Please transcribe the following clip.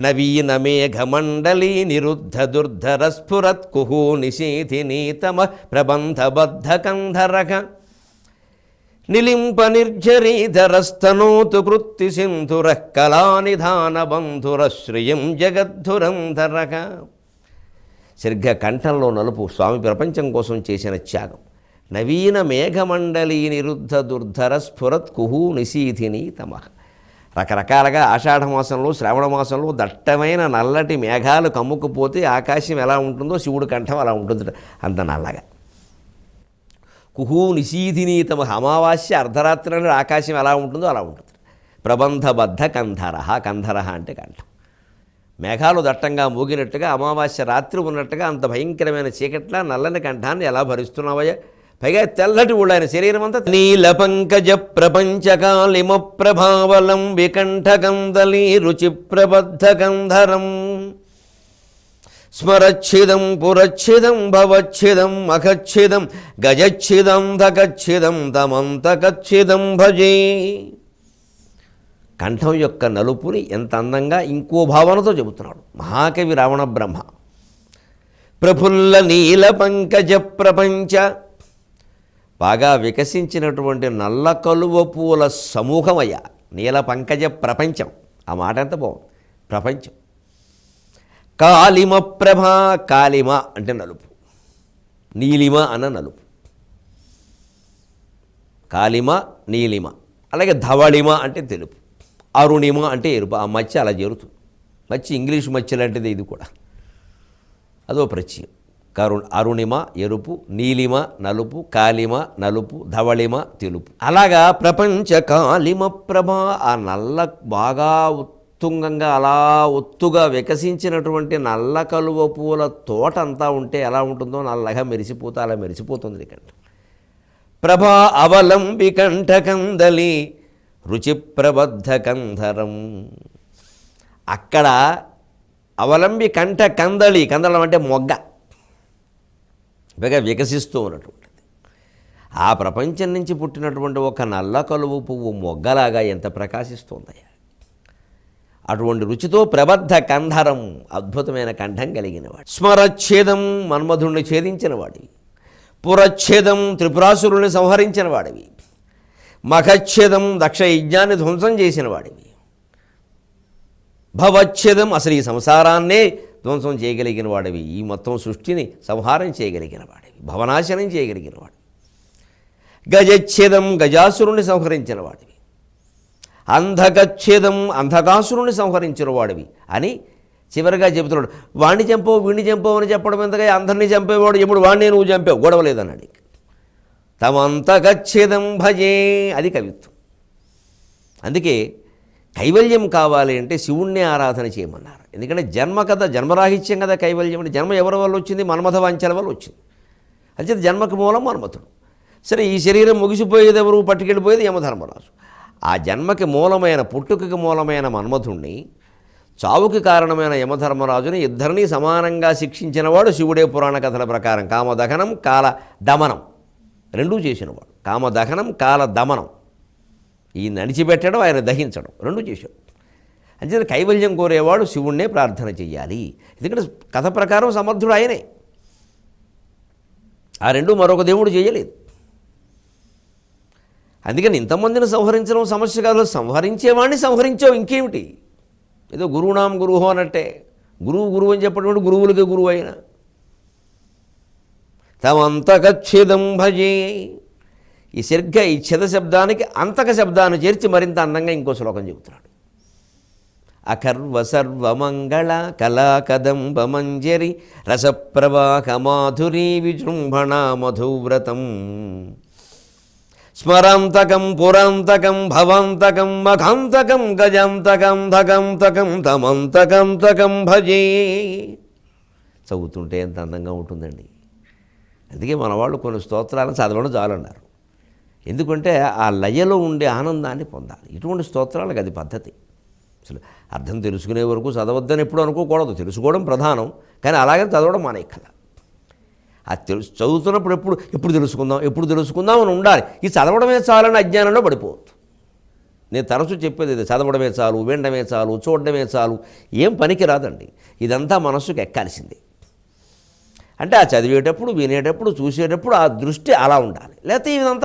నవీనమేఘమండలీ నిరుద్ధ దుర్ధర స్ఫురత్ కుహూ నిశీథినీతమ ప్రబంధబద్ధ కంధరక నిలింప నిర్జరీధరస్తనోతు కృత్తి సింధుర కళానిధాన బంధుర శ్రియం జగద్ధురంధరక. సరిగ్గా కంఠంలో నలుపు స్వామి ప్రపంచం కోసం చేసిన త్యాగం. నవీన మేఘమండలీ నిరుద్ధ దుర్ధర స్ఫురత్ కుహూ నిశీథిని రకరకాలుగా ఆషాఢ మాసంలో శ్రావణ మాసంలో దట్టమైన నల్లటి మేఘాలు కమ్ముకుపోతే ఆకాశం ఎలా ఉంటుందో శివుడు కంఠం అలా ఉంటుంది అంత నల్లగా. కుహూ నిశీధినీతమ అమావాస్య అర్ధరాత్రి నాడు ఆకాశం ఎలా ఉంటుందో అలా ఉంటుంది ప్రబంధబద్ధ కంధర కంధర అంటే కంఠం. మేఘాలు దట్టంగా మూగినట్టుగా అమావాస్య రాత్రి ఉన్నట్టుగా అంత భయంకరమైన చీకట్ల నల్లని కంఠాన్ని ఎలా భరిస్తున్నావయ్యా? పైగా తెల్లటి ఊళ్ళు ఆయన శరీరం అంతా నీల పంకజ ప్రపంచకాలిమ ప్రభావలం వికంఠకందలి రుచి ప్రబద్ధ గంధరం స్మరచ్ఛిదం పురచ్ఛిదం భవచ్ఛిదం అఖచ్ఛిదం గజచ్ఛిదం ధకచ్ఛిదం తమంతకచ్ఛిదం భజే. కంఠం యొక్క నలుపుని ఎంత అందంగా ఇంకో భావనతో చెబుతున్నాడు. మహాకవి రావణ బ్రహ్మ. ప్రఫుల్ల నీల పంకజ ప్రపంచ బాగా వికసించినటువంటి నల్ల కలువ పూల సమూహమయ్య నీల పంకజ ప్రపంచం. ఆ మాట ఎంత బాగుంది? ప్రపంచం. కాలిమ ప్రభ కాలిమ అంటే నలుపు. నీలిమ అన్న నలుపు. కాలిమ నీలిమ. అలాగే ధవళిమ అంటే తెలుపు. అరుణిమ అంటే ఎరుపు. ఆ మచ్చ అలా చేరుతుంది. మచ్చి ఇంగ్లీష్ మచ్చ లాంటిది ఇది కూడా. అదో ప్రత్యయం. కరు అరుణిమ ఎరుపు నీలిమ నలుపు కాలిమ నలుపు ధవళిమ తెలుపు. అలాగా ప్రపంచ కాలిమ ప్రభ ఆ నల్ల బాగా ఉత్తుంగంగా అలా ఒత్తుగా వికసించినటువంటి నల్ల కలువ పూల తోట అంతా ఉంటే ఎలా ఉంటుందో నల్లగా మెరిసిపోతా అలా మెరిసిపోతుంది ఇక్కడ. ప్రభా అవలంబి కంఠకందలి రుచి ప్రబద్ధ కంధరం. అక్కడ అవలంబి కంఠ కందళి కందళం అంటే మొగ్గ. బాగా వికసిస్తూ ఉన్నటువంటిది. ఆ ప్రపంచం నుంచి పుట్టినటువంటి ఒక నల్ల కలువు పువ్వు మొగ్గలాగా ఎంత ప్రకాశిస్తుందయ్యా. అటువంటి రుచితో ప్రబద్ధ కంధరం అద్భుతమైన కంఠం కలిగినవాడు. స్మరచ్ఛేదం మన్మధుణ్ణి ఛేదించిన వాడివి పురచ్ఛేదం త్రిపురాసురుణ్ణి సంహరించిన వాడివి మఖచ్ఛేదం దక్ష యజ్ఞాన్ని ధ్వంసం చేసిన వాడివి భవచ్ఛేదం అసలు ఈ సంసారాన్నే ధ్వంసం చేయగలిగిన వాడివి. ఈ మొత్తం సృష్టిని సంహారం చేయగలిగిన వాడివి. భవనాశనం చేయగలిగిన వాడివి. గజచ్ఛేదం గజాసురుణ్ణి సంహరించిన వాడివి. అంధకచ్ఛేదం అంధకాసురుణ్ణి సంహరించిన వాడివి అని చివరిగా చెబుతున్నాడు. వాణ్ణి చంపో వీణ్ణి చంపో అని చెప్పడం ఎంతగా అందరినీ చంపేవాడు ఎప్పుడు వాణ్ణి నువ్వు చంపావు. గొడవ లేదన్నాడు తమంతకచ్ఛేదం భజే అది కవిత్వం. అందుకే కైవల్యం కావాలి అంటే శివుణ్ణి ఆరాధన చేయమన్నారు. ఎందుకంటే జన్మ కథ జన్మరాహిత్యం కదా కైవల్యం అంటే జన్మ ఎవరి వల్ల వచ్చింది? మన్మథ వాంఛల వల్ల వచ్చింది. అంచేత జన్మకు మూలం మన్మథుడు. సరే ఈ శరీరం ముగిసిపోయేది ఎవరు? పట్టుకెళ్ళిపోయేది యమధర్మరాజు. ఆ జన్మకి మూలమైన పుట్టుకకి మూలమైన మన్మథుణ్ణి చావుకి కారణమైన యమధర్మరాజుని ఇద్దరినీ సమానంగా శిక్షించినవాడు శివుడే పురాణ కథల ప్రకారం. కామదహనం కాల దమనం రెండూ చేసినవాడు. కామదహనం కాల దమనం ఈ నడిచిపెట్టడం ఆయన దహించడం రెండు చేశాడు. అంచేత కైవల్యం కోరేవాడు శివుణ్ణే ప్రార్థన చెయ్యాలి. ఎందుకంటే కథ ప్రకారం సమర్థుడు ఆయనే. ఆ రెండు మరొక దేవుడు చేయలేదు. అందుకని ఇంతమందిని సంహరించడం సమస్య కాదు. సంహరించేవాడిని సంహరించావు ఇంకేమిటి? ఏదో గురువునాం గురువు అన్నట్టే. గురువు గురువు అని చెప్పడం గురువులకి గురువు అయినా. తమంతకచ్చిదం భజే ఈ సరిగ్గా ఈ ఛిద శబ్దానికి అంతక శబ్దాన్ని చేర్చి మరింత అందంగా ఇంకో శ్లోకం చెబుతున్నాడు. అకర్వ సర్వమంగళ కళాకదంబమంజరి రసప్రవాహ మాధురీ విజృంభణ మధువ్రతం. స్మరాంతకం పురాంతకం భవంతకం మఖాంతకం గజాంతకం ధకంతకం తమంతకంతకం భజే. చదువుతుంటే ఎంత అందంగా ఉంటుందండి. అందుకే మన వాళ్ళు కొన్ని స్తోత్రాలను చదవడం చాలన్నారు. ఎందుకంటే ఆ లయలో ఉండే ఆనందాన్ని పొందాలి. ఇటువంటి స్తోత్రాలకు అది పద్ధతి. అసలు అర్థం తెలుసుకునే వరకు చదవద్దని ఎప్పుడు అనుకోకూడదు. తెలుసుకోవడం ప్రధానం కానీ అలాగే చదవడం మానేక్కల ఆ తెలుసు చదువుతున్నప్పుడు ఎప్పుడు ఎప్పుడు తెలుసుకుందాం ఎప్పుడు తెలుసుకుందాం అని ఉండాలి. ఈ చదవడమే చాలని అజ్ఞానంలో పడిపోవద్దు. నేను తరచూ చెప్పేది ఇది చదవడమే చాలు వినడమే చాలు చూడడమే చాలు. ఏం పనికి రాదండి. ఇదంతా మనస్సుకు ఎక్కాల్సిందే. అంటే ఆ చదివేటప్పుడు వినేటప్పుడు చూసేటప్పుడు ఆ దృష్టి అలా ఉండాలి. లేకపోతే ఇదంతా